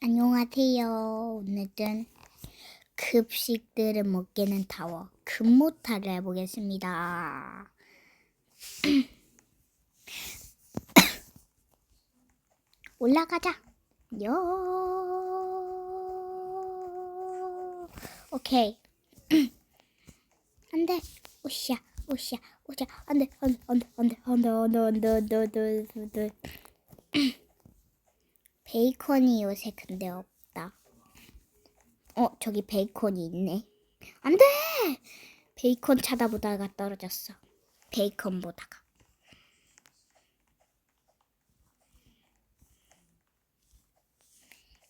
안녕하세요. 오늘은 급식들을 못 깨는 타워 금모타를 해보겠습니다. 올라가자. 요. 오케이. 안돼. 오샤. 오샤. 오샤. 안돼. 안돼. 안돼. 안돼. 안돼. 안돼. 안돼. 안돼. 안돼. 베이컨이 요새 근데 없다. 어, 저기 베이컨이 있네. 안 돼! 베이컨 찾아보다가 떨어졌어. 베이컨 보다가.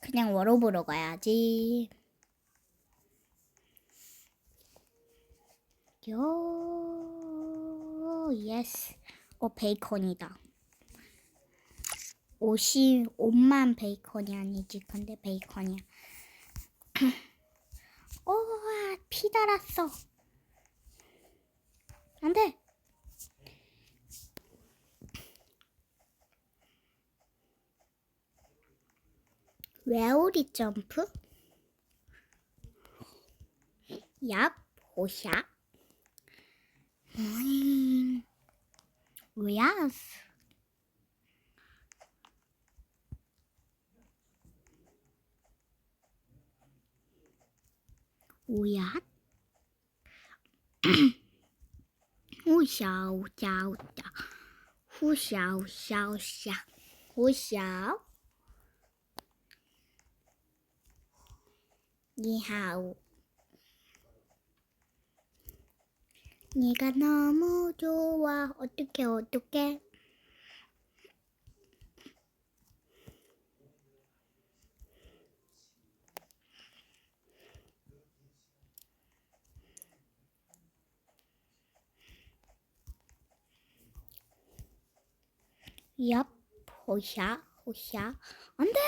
그냥 워로 보러 가야지. 요, 예스. 어, 베이컨이다. 옷이 옷만 베이컨이 아니지. 근데 베이컨이야. 오와 피 달았어. 안돼. 웨오리 점프? 얍 호샤. 음 야스 오야 오샤 오샤 오샤. 후샤 오샤 오샤. 오샤 니하오. 네가 너무 좋아. 어떡해 어떡해 얍, 호샤, 호샤. 안 돼!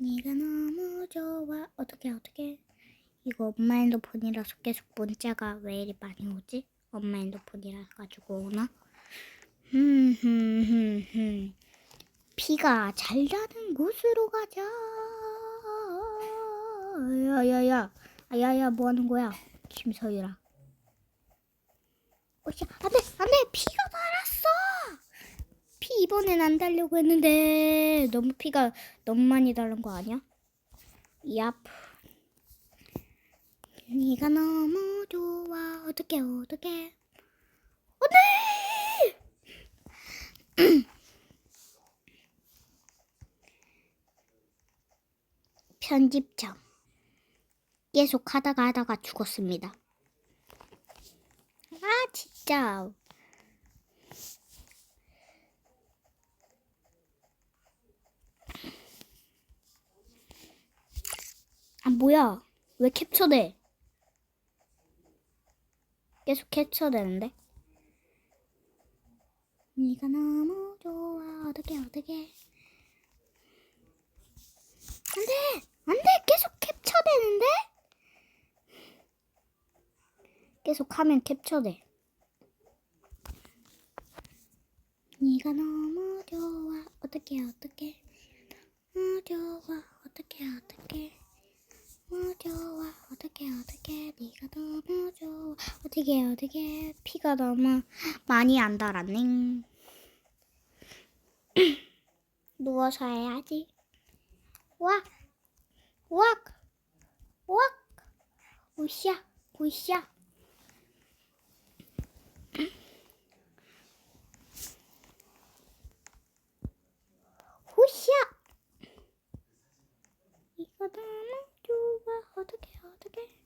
네가 너무 좋아. 어떻게 어떻게? 이거 엄마 핸드폰이라서 계속 문자가 왜 이리 많이 오지? 엄마 핸드폰이라 가지고 오나? 흠흠흠흠. 피가 잘 나는 곳으로 가자. 야야야, 야야 뭐 하는 거야, 김서유라. 오씨, 안돼, 안돼, 피가 달았어. 피 이번엔 안 달려고 했는데 너무 피가 너무 많이 달은 거 아니야? 얍. 네가 너무 좋아. 어떡해, 어떡해. 안돼! 편집점. 계속 하다가 하다가 죽었습니다. 아, 진짜. 아, 뭐야. 왜 캡처돼? 계속 캡처되는데? 네가 너무 좋아. 어떡해 어떡해. 안돼! 안돼! 계속 캡처되는데? 계속 하면 캡처돼. 네가 너무 좋아. 어떡해 어떡해. 너무 좋아. 어떡해 어떡해. 너무 좋아. 어떡해 어떡해. 네가 너무 좋아 어떡해 어떡해 피가 너무 많이 안 달았네. 누워서 해야지. 왁! 왁, 왁, 우샤, 우샤. 이거 너무 좋아. 어떡해, 어떡해.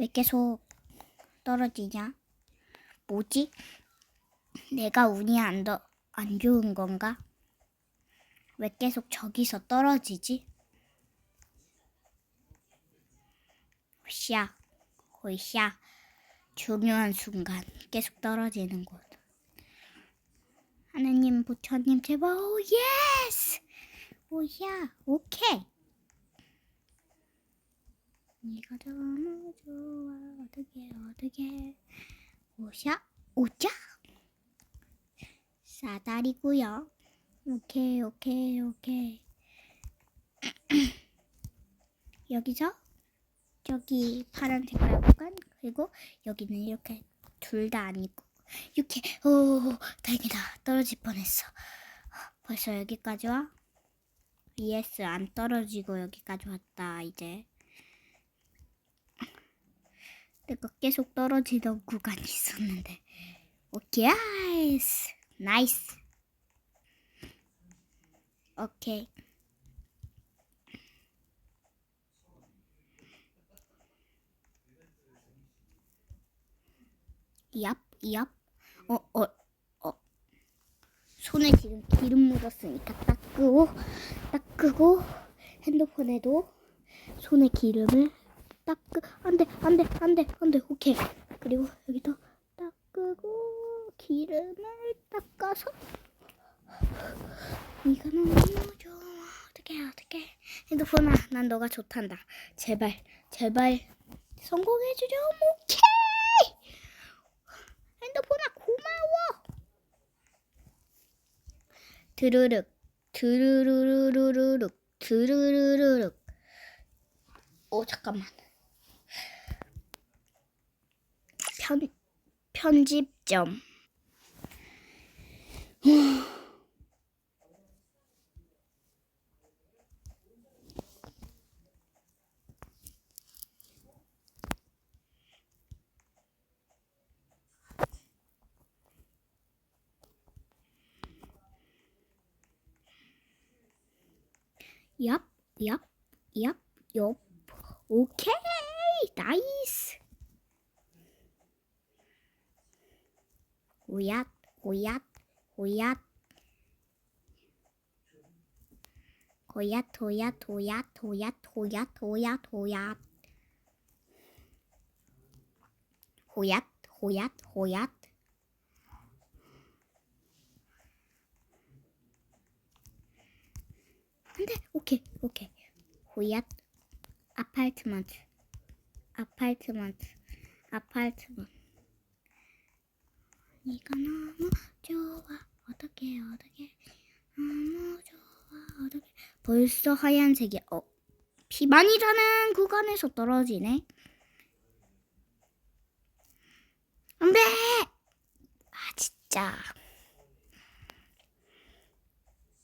왜 계속 떨어지냐? 뭐지? 내가 운이 안, 더, 안 좋은 건가? 왜 계속 저기서 떨어지지? 호시야, 호시야. 중요한 순간 계속 떨어지는 곳. 하느님, 부처님, 제발, 오, 예스! 오야, 오케이. 네가 너무 좋아, 어떻게, 어떻게. 오샤, 오자. 사다리고요. 오케이, 오케이, 오케이. 여기서 저기 파란 색깔 구간 그리고 여기는 이렇게 둘 다 아니고 이렇게 오 다행이다 떨어질 뻔했어 벌써 여기까지 와 ES 안 떨어지고 여기까지 왔다 이제 내가 계속 떨어지던 구간이 있었는데 오케이 나이스 나이스 오케이 얍, 얍. 어, 어, 어. 손에 지금 기름 묻었으니까 닦고, 닦고, 핸드폰에도 손에 기름을 닦고, 안 돼, 안 돼, 안 돼, 안 돼, 오케이. 그리고 여기도 닦고, 기름을 닦아서. 이거 너무 좋아. 어떡해, 어떡해. 핸드폰아, 난 너가 좋단다. 제발, 제발, 성공해주렴, 고마워. 드르륵 드르르르르륵 드르르르륵. 오 잠깐만. 편 편집점. 얍, 얍, 얍, 엽. 오케이, 나이스. 오얏, 오얏, 오얏. 오얏, 오얏, 오얏, 오얏, 오얏, 오얏, 오얏. 호얏, 호얏, 호얏. 안돼 오케이 오케이 호얏 아파트먼트 아파트먼트 아파트먼트 네가 너무 좋아. 어떻게 어떻게 너무 좋아 어떻게 벌써 하얀색이 어비 많이 자는 구간에서 떨어지네. 안돼! 아 진짜.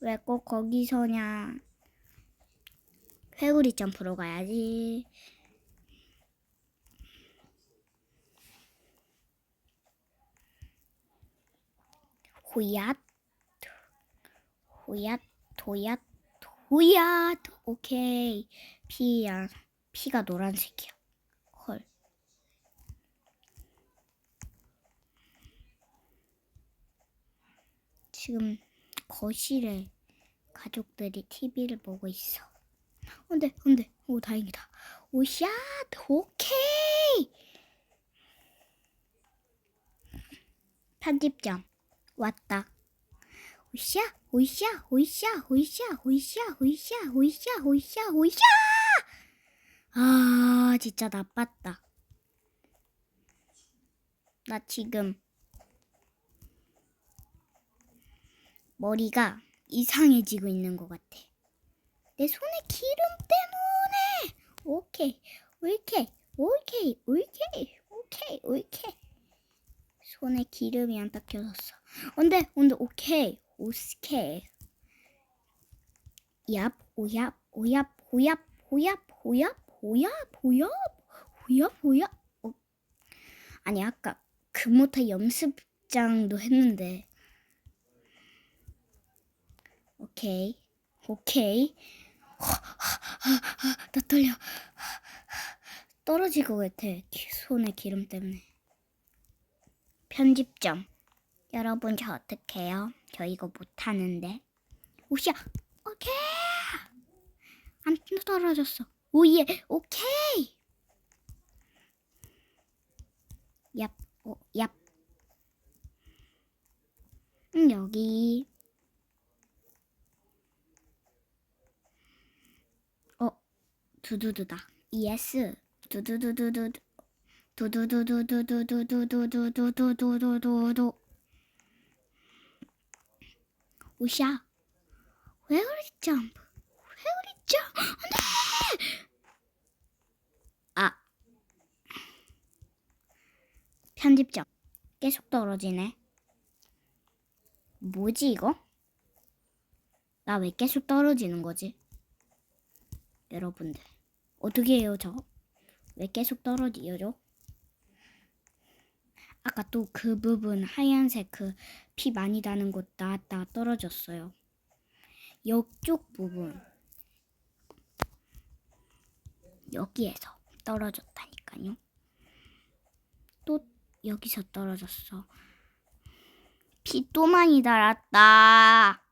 왜 꼭 거기서냐? 회오리 점프로 가야지. 호얏, 호얏, 도얏, 도얏. 오케이. 피야, 피가 노란색이야. 헐. 지금 거실에 가족들이 TV를 보고 있어. 안돼, 안돼. 오, 다행이다. 오, 샷! 오케이! 편집점. 왔다. 오샤, 오샤, 오샤, 오샤, 오샤, 오샤, 오샤, 오샤, 오샤! 아, 진짜 나빴다. 나 지금 머리가 이상해지고 있는 것 같아. 내 손에 기름 때문에. 오케이, 오케이, 오케이, 오케이, 오케이, 오케이. 손에 기름이 안 닦여졌어. 언데, 언데, 오케이, 오케이. 얍, 오얍, 오얍, 오얍, 오얍, 오얍, 오얍, 오얍, 오얍, 오얍. 어. 아니 아까 금모타 연습장도 했는데. 오케이, 오케이. 나 떨려. 떨어질 것 같아. 기- 손에 기름 때문에. 편집점. 여러분 저 어떡해요? 저 이거 못하는데. 오샤 오케이 안 떨어졌어. 오예 오케이. 얍, 오, 얍. 음, 여기. 어, 두두두다. 예스. 두두두두두. 두두두두두두두두두두두두두두두. 오샤. 회오리 점프. 회오리 점프. 안 돼! 아. 편집점. 계속 떨어지네. 뭐지 이거? 나 왜 계속 떨어지는 거지? 여러분들 어떻게 해요 저? 왜 계속 떨어지죠? 아까 또 그 부분 하얀색 그 피 많이 나는 곳 나왔다가 떨어졌어요. 이쪽 부분 여기에서 떨어졌다니까요. 또 여기서 떨어졌어. 피 또 많이 달았다.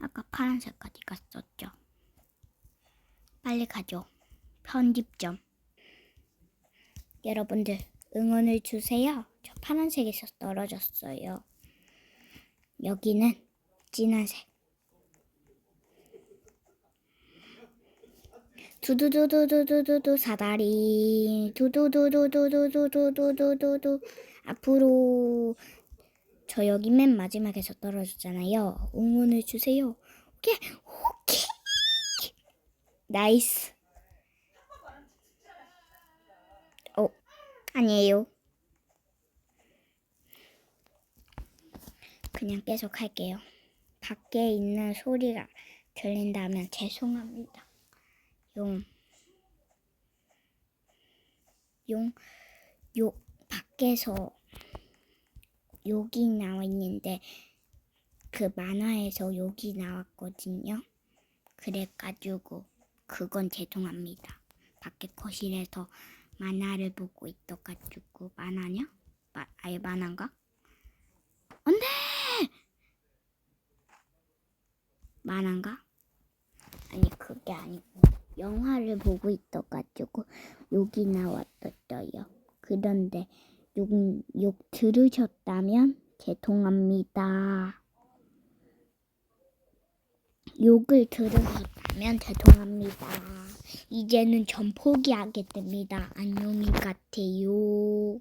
아까 파란색까지 갔었죠. 빨리 가죠. 편집점. 여러분들 응원을 주세요. 저 파란색에서 떨어졌어요. 여기는 진한색. 두두두두두두두두 사다리 두두두두두두두두두두두 앞으로 저 여기 맨 마지막에서 떨어졌잖아요. 응원을 주세요. 오케이 오케이 나이스. 아니에요. 그냥 계속 할게요. 밖에 있는 소리가 들린다면 죄송합니다. 용, 용, 요, 밖에서 욕이 나와 있는데 그 만화에서 욕이 나왔거든요. 그래가지고 그건 죄송합니다. 밖에 거실에서 만화를 보고 있어가지고 만화냐? 마, 아예 만화인가? 안돼! 만화인가? 아니 그게 아니고 영화를 보고 있어가지고 욕이 나왔었어요. 그런데 욕, 욕 들으셨다면 죄송합니다. 욕을 들으셨 가면 대통합니다. 이제는 전 포기하게 됩니다. 안녕히 가세요.